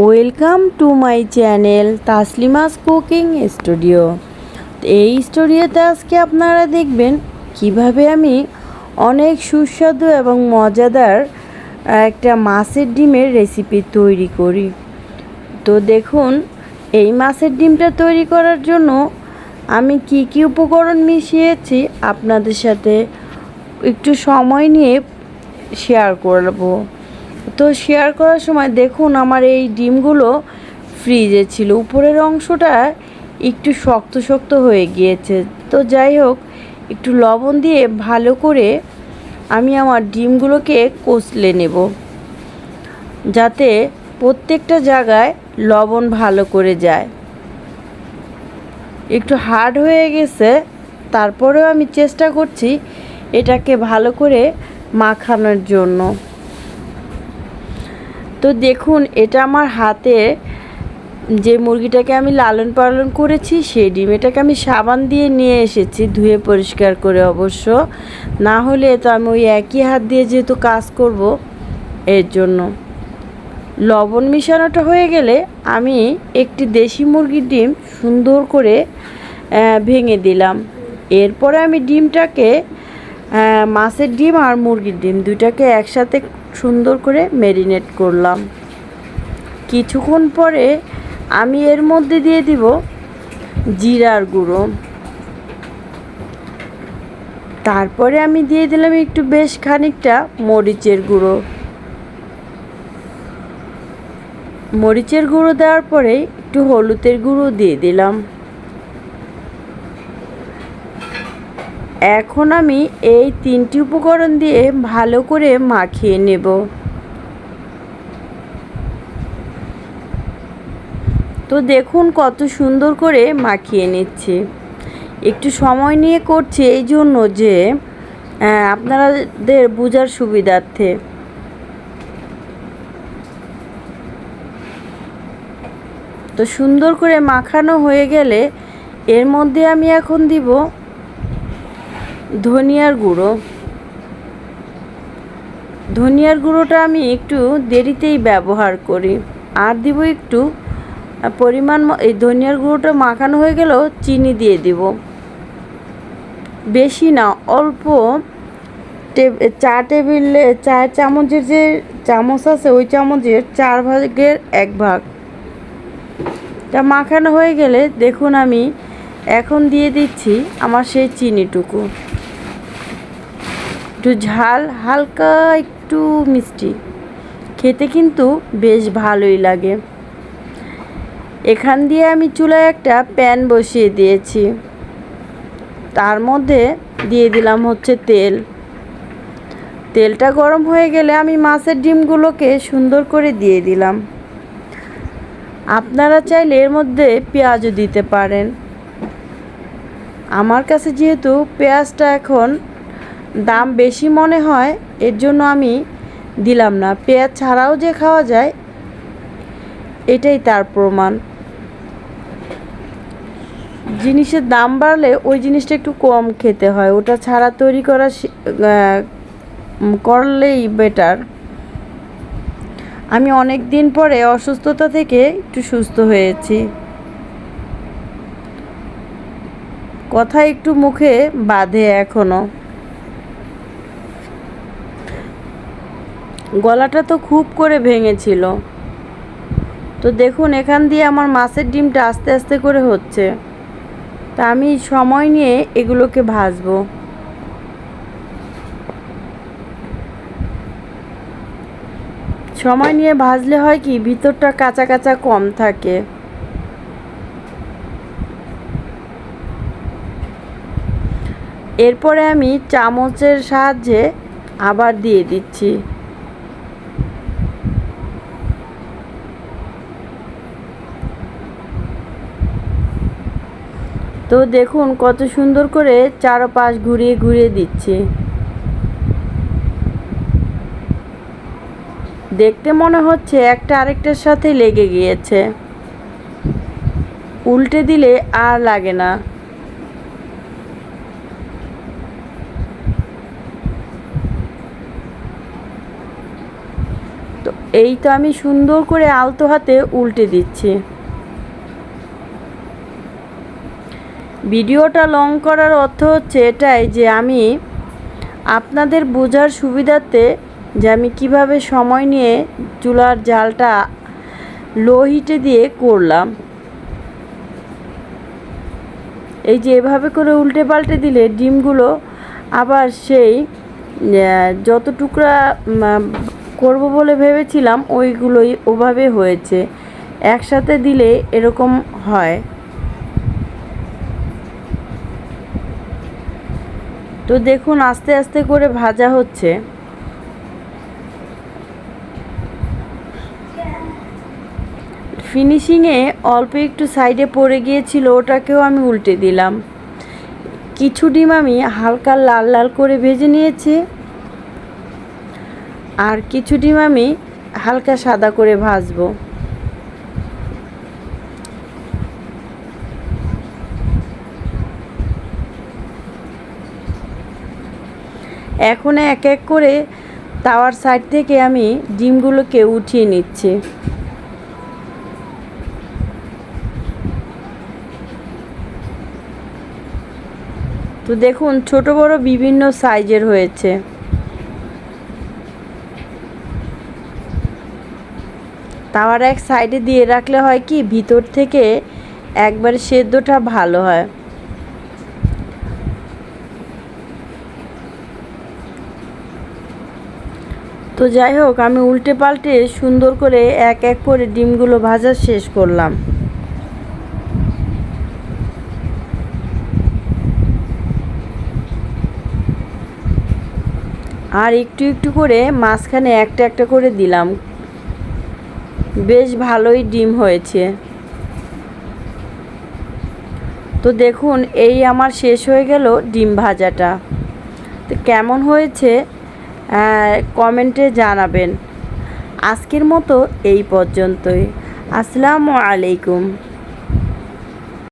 Welcome to my channel Taslima's cooking studio এই স্টুডিওতে আজকে আপনারা দেখবেন কীভাবে আমি অনেক সুস্বাদু এবং মজাদার একটা মাছের ডিমের রেসিপি তৈরি করি। তো দেখুন, এই মাছের ডিমটা তৈরি করার জন্য আমি কি কি উপকরণ মিশিয়েছি আপনাদের সাথে একটু সময় নিয়ে শেয়ার করব। তো শেয়ার করার সময় দেখুন আমার এই ডিমগুলো ফ্রিজে ছিল। উপরের অংশটা একটু শক্ত শক্ত হয়ে গিয়েছে। তো যাই হোক, একটু লবণ দিয়ে ভালো করে আমি আমার ডিমগুলোকে কষলে নেব। যাতে প্রত্যেকটা জায়গায় লবণ ভালো করে যায়। একটু হার্ড হয়ে গেছে, তারপরেও আমি চেষ্টা করছি এটাকে ভালো করে মাখানোর জন্য। তো দেখুন, এটা আমার হাতে। যে মুরগিটাকে আমি লালন পালন করেছি, সেই ডিম এটাকে আমি সাবান দিয়ে নিয়ে এসেছি, ধুয়ে পরিষ্কার করে অবশ্য। না হলে তো আমি ওই একই হাত দিয়ে যেহেতু কাজ করব, এর জন্য। লবণ মিশানোটা হয়ে গেলে আমি একটি দেশি মুরগির ডিম সুন্দর করে ভেঙে দিলাম। এরপরে আমি ডিমটাকে মাছের ডিম আর মুরগির ডিম দুইটাকে একসাথে সুন্দর করে ম্যারিনেট করলাম। কিছুক্ষণ পরে আমি এর মধ্যে দিয়ে দিব জিরার গুঁড়ো। তারপরে আমি দিয়ে দিলাম একটু বেশ খানিকটা মরিচের গুঁড়ো। মরিচের গুঁড়ো দেওয়ার পরে একটু হলুদের গুঁড়ো দিয়ে দিলাম। এখন আমি এই তিনটি উপকরণ দিয়ে ভালো করে মাখিয়ে নেব। তো দেখুন কত সুন্দর করে মাখিয়ে নিচ্ছি। একটু সময় নিয়ে করছি এই জন্য যে আপনাদের বোঝার সুবিধার্থে। তো সুন্দর করে মাখানো হয়ে গেলে এর মধ্যে আমি এখন দিব ধনিয়ার গুঁড়ো। ধনিয়ার গুঁড়োটা আমি একটু দেরিতেই ব্যবহার করি। আর দিব একটু পরিমাণ এই ধনিয়ার গুঁড়োটা মাখানো হয়ে গেলেও চিনি দিয়ে দিব। বেশি না, অল্প চা টেবিলে চায়ের চামচের যে চামচ আছে, ওই চামচের চার ভাগের এক ভাগ। তা মাখানো হয়ে গেলে দেখুন আমি এখন দিয়ে দিচ্ছি আমার সেই চিনিটুকু। একটু ঝাল, হালকা একটু মিষ্টি। খেতে কিন্তু বেশ ভালোই লাগে। এখান দিয়ে আমি চুলায় একটা প্যান বসিয়ে দিয়েছি। তার মধ্যে দিয়ে দিলাম হচ্ছে তেল। তেলটা গরম হয়ে গেলে আমি মাছের ডিমগুলোকে সুন্দর করে দিয়ে দিলাম। আপনারা চাইলে এর মধ্যে পেঁয়াজও দিতে পারেন। আমার কাছে যেহেতু পেঁয়াজটা এখন দাম বেশি মনে হয়, এর জন্য আমি দিলাম না। পেঁয়াজ ছাড়াও যে খাওয়া যায়, এটাই তার প্রমাণ। জিনিসের দাম বাড়লে ওই জিনিসটা একটু কম খেতে হয়। ওটা ছাড়া তৈরি করা করলেই বেটার আমি অনেক দিন পরে অসুস্থতা থেকে একটু সুস্থ হয়েছি। কথা একটু মুখে বাঁধে এখনও গলাটা তো খুব করে ভেঙেছিল। তো দেখুন, এখান দিয়ে আমার মাছের ডিমটা আস্তে আস্তে করে হচ্ছে। তা আমি সময় নিয়ে এগুলোকে ভাজবো। সময় নিয়ে ভাজলে হয় কি, ভিতরটা কাঁচা কাঁচা কম থাকে। এরপরে আমি চামচের সাহায্যে আবার দিয়ে দিচ্ছি। তো দেখুন কত সুন্দর করে চারপাশ ঘুরিয়ে ঘুরিয়ে দিচ্ছি। দেখতে মনে হচ্ছে একটা আরেকটার সাথে লেগে গিয়েছে। উল্টে দিলে আর লাগে না। তো এই তো আমি সুন্দর করে আলতো হাতে উল্টে দিচ্ছি। ভিডিওটা লং করার অর্থ হচ্ছে এটাই যে আমি আপনাদের বোঝার সুবিধাতে যে আমি কীভাবে সময় নিয়ে চুলার জালটা লো হিটে দিয়ে করলাম। এই যে এভাবে করে উল্টে পাল্টে দিলে ডিমগুলো আবার সেই যত টুকরা করব বলে ভেবেছিলাম, ওইগুলোই ওভাবে হয়েছে। একসাথে দিলে এরকম হয়। তো দেখুন, আস্তে আস্তে করে ভাজা হচ্ছে। ফিনিশিংয়ে অল্প একটু সাইডে পড়ে গিয়েছিল, ওটাকেও আমি উল্টে দিলাম। কিছু ডিম আমি হালকা লাল লাল করে ভেজে নিয়েছি। আর কিছু ডিম আমি হালকা সাদা করে ভাজবো। এখন এক এক করে তাওয়ার সাইড থেকে আমি ডিমগুলোকে উঠিয়ে নিচ্ছি। তো দেখুন, ছোট বড় বিভিন্ন সাইজের হয়েছে। তাওয়ার এক সাইডে দিয়ে রাখলে হয় কি, ভিতর থেকে একবার সেদ্ধটা ভালো হয়। তো যাই হোক, আমি উল্টে পাল্টে সুন্দর করে এক এক করে ডিমগুলো ভাজা শেষ করলাম। আর একটু একটু করে মাঝখানে একটা একটা করে দিলাম। বেশ ভালোই ডিম হয়েছে। তো দেখুন, এই আমার শেষ হয়ে গেল ডিম ভাজাটা। তো কেমন হয়েছে? কমেন্টে জানাবেন। আজকের মতো এই পর্যন্তই। আসসালামু আলাইকুম।